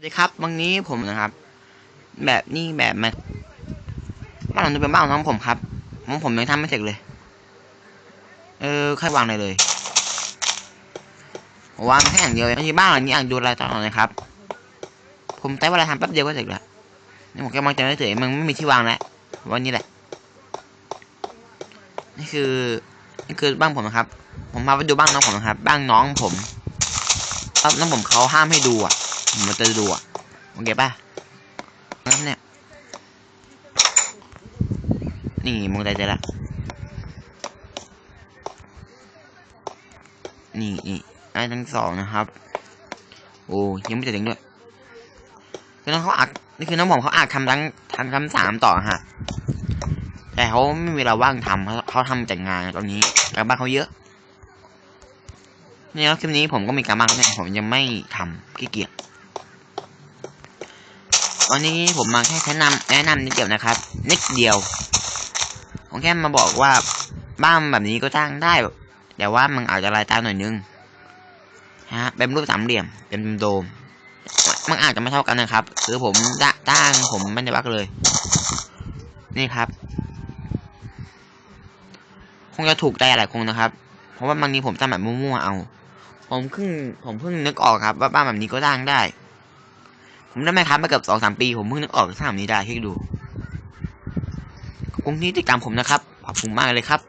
วัสดีครับวันนี้ผมนะครับ แบบนี้แบบมาบ้านหลังนี้เป็นบ้านของน้องผมครับของผมยังทำไม่เสร็จเลย เออใครวางเลยเลยผมวางแค่อย่างเดียวเองที่บ้านหลังนี้อ่างดูอะไรต่อเลยครับ ผมใช้เวลาทำแป๊บเดียวก็เสร็จแล้วนี่ผมแค่มองจะไม่เฉยมันไม่มีที่วางแล้ววันนี้แหละนี่คือนี่คือบ้านผมนะครับ ผมพาไปดูบ้านน้องผมนะครับบ้านน้องผมน้องผมเขาห้ามให้ดูอะ ผมจะดูอะโอเคป่ะนะครับเนี่ย นี่มองใจใจละนี่นี่ไอ้ทั้งสองนะครับ โอ้ยังไม่เจจริงด้วยคือน้องเขาอักนี่คือน้องผมเขาอักทำทั้งทำทั้งสามต่อฮะแต่เขาไม่มีเวลาว่างทำเขาเขาทำจัดงานตอนนี้การบ้านเขาเยอะนี่ยคลิปนี้ผมก็มีการบ้านเนี่ยผมยังไม่ทำขี้เกียจ วันนี้ผมมาแค่แนะนำแนะนำนิดเดียวนะครับนิดเดียวผมแค่มาบอกว่าบ้านแบบนี้ก็สร้างได้ แต่ว่ามันอาจจะรายตาหน่อยนึงฮะเป็นรูปสามเหลี่ยมเป็นโดม มันอาจจะไม่เท่ากันนะครับ คือผมตั้งผมไม่ได้วักเลย นี่ครับ คงจะถูกใจหลายคนนะครับ เพราะว่าบางทีผมสร้งแบบมั่วๆเอา ผมเพิ่งผมเพิ่งนึกออกครับ ว่าบ้านแบบนี้ก็สร้างได้ ผมได้ไหมครับมาเกือบสองสามปี ผมเพิ่งนึกออกสร้างแบนี้ได้คิดดูขอบคุณที่ติดตามผมนะครับ ขอบคุณมากเลยครับ